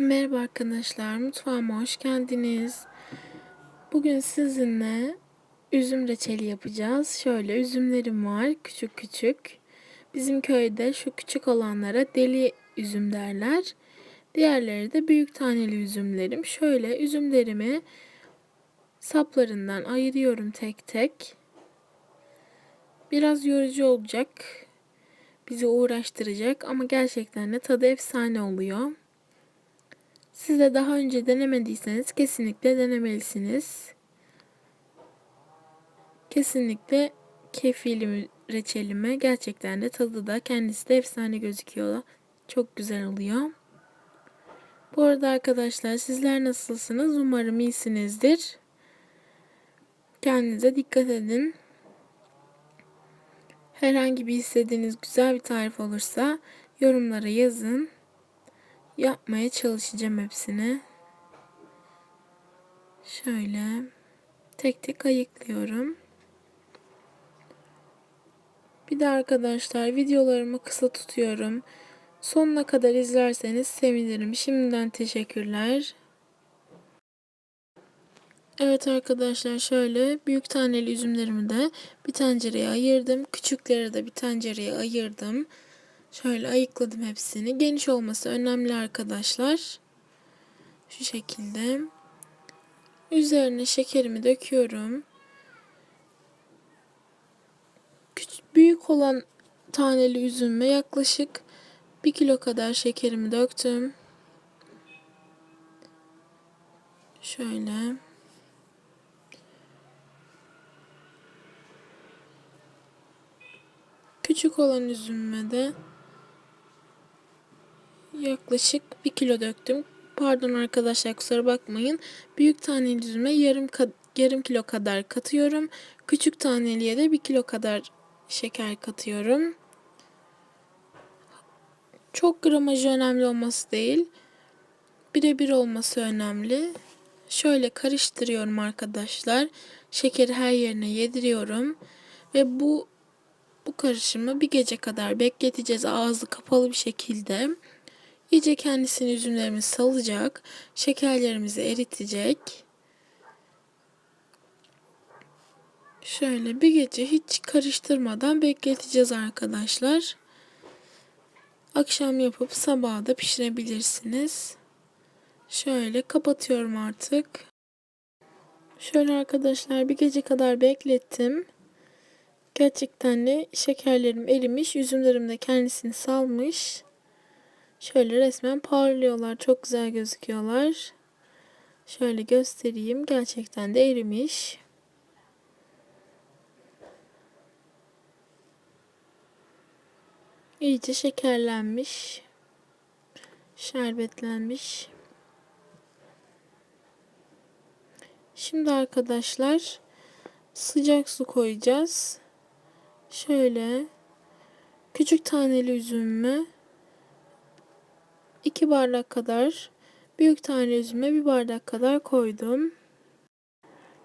Merhaba arkadaşlar, mutfağıma hoş geldiniz. Bugün sizinle üzüm reçeli yapacağız. Şöyle üzümlerim var, küçük küçük. Bizim köyde şu küçük olanlara deli üzüm derler. Diğerleri de büyük taneli üzümlerim. Şöyle üzümlerimi saplarından ayırıyorum tek tek. Biraz yorucu olacak. Bizi uğraştıracak ama gerçekten de tadı efsane oluyor. Siz de daha önce denemediyseniz kesinlikle denemelisiniz. Kesinlikle kefili reçelime gerçekten de tadı da kendisi de efsane gözüküyor. Çok güzel oluyor. Bu arada arkadaşlar sizler nasılsınız? Umarım iyisinizdir. Kendinize dikkat edin. Herhangi bir istediğiniz güzel bir tarif olursa yorumlara yazın yapmaya çalışacağım hepsini. Şöyle tek tek ayıklıyorum. Bir de arkadaşlar videolarımı kısa tutuyorum. Sonuna kadar izlerseniz sevinirim. Şimdiden teşekkürler. Evet arkadaşlar şöyle büyük taneli üzümlerimi de bir tencereye ayırdım. Küçükleri de bir tencereye ayırdım. Şöyle ayıkladım hepsini. Geniş olması önemli arkadaşlar. Şu şekilde. Üzerine şekerimi döküyorum. Küçük, büyük olan taneli üzüme yaklaşık 1 kilo kadar şekerimi döktüm. Şöyle. Küçük olan üzümüme de yaklaşık 1 kilo döktüm. Pardon arkadaşlar kusura bakmayın. Büyük taneli üzüme yarım, yarım kilo kadar katıyorum. Küçük taneliye de 1 kilo kadar şeker katıyorum. Çok gramajı önemli olması değil. Birebir olması önemli. Şöyle karıştırıyorum arkadaşlar. Şekeri her yerine yediriyorum. Ve bu bu karışımı bir gece kadar bekleteceğiz ağzı kapalı bir şekilde. İyice kendisini üzümlerimiz salacak. Şekerlerimizi eritecek. Şöyle bir gece hiç karıştırmadan bekleteceğiz arkadaşlar. Akşam yapıp sabah da pişirebilirsiniz. Şöyle kapatıyorum artık. Şöyle arkadaşlar bir gece kadar beklettim. Gerçekten de şekerlerim erimiş, üzümlerim de kendisini salmış. Şöyle resmen parlıyorlar. Çok güzel gözüküyorlar. Şöyle göstereyim. Gerçekten de erimiş. İyice şekerlenmiş. Şerbetlenmiş. Şimdi arkadaşlar sıcak su koyacağız. Şöyle küçük taneli üzümümü 2 bardak kadar büyük tane üzüme bir bardak kadar koydum.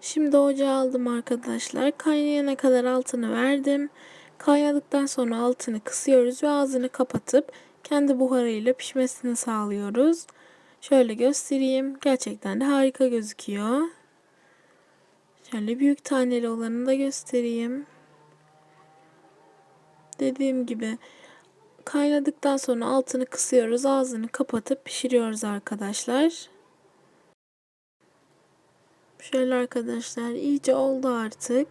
Şimdi ocağa aldım arkadaşlar. Kaynayana kadar altını verdim. Kaynadıktan sonra altını kısıyoruz ve ağzını kapatıp kendi buharıyla pişmesini sağlıyoruz. Şöyle göstereyim. Gerçekten de harika gözüküyor. Şöyle büyük taneli olanı da göstereyim. Dediğim gibi Kaynadıktan sonra altını kısıyoruz. Ağzını kapatıp pişiriyoruz arkadaşlar. Şöyle arkadaşlar iyice oldu artık.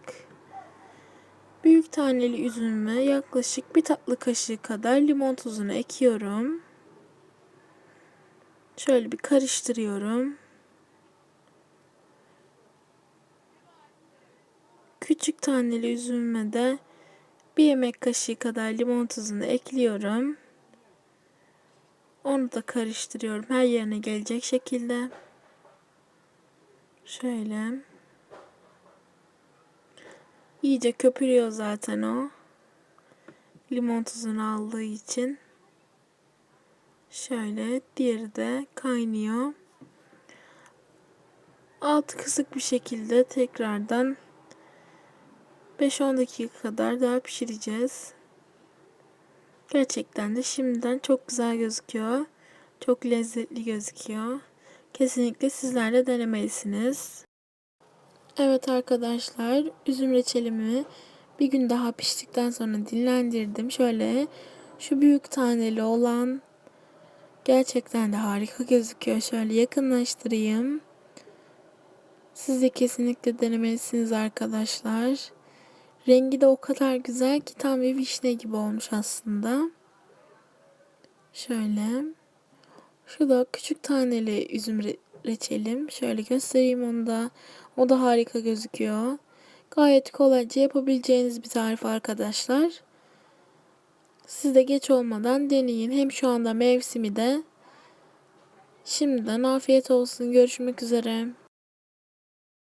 Büyük taneli üzümüme yaklaşık bir tatlı kaşığı kadar limon tuzunu ekiyorum. Şöyle bir karıştırıyorum. Küçük taneli üzümüme de bir yemek kaşığı kadar limon tuzunu ekliyorum. Onu da karıştırıyorum. Her yerine gelecek şekilde. Şöyle. İyice köpürüyor zaten o. Limon tuzunu aldığı için. Şöyle diğeri de kaynıyor. Altı kısık bir şekilde tekrardan 5-10 dakika kadar daha pişireceğiz. Gerçekten de şimdiden çok güzel gözüküyor. Çok lezzetli gözüküyor. Kesinlikle sizler de denemelisiniz. Evet arkadaşlar, üzüm reçelimi bir gün daha piştikten sonra dinlendirdim. Şöyle şu büyük taneli olan gerçekten de harika gözüküyor. Şöyle yakınlaştırayım. Siz de kesinlikle denemelisiniz arkadaşlar. Rengi de o kadar güzel ki tam bir vişne gibi olmuş aslında. Şöyle. Şu da küçük taneli üzüm re reçelim. Şöyle göstereyim onu da. O da harika gözüküyor. Gayet kolayca yapabileceğiniz bir tarif arkadaşlar. Siz de geç olmadan deneyin. Hem şu anda mevsimi de. Şimdiden afiyet olsun. Görüşmek üzere.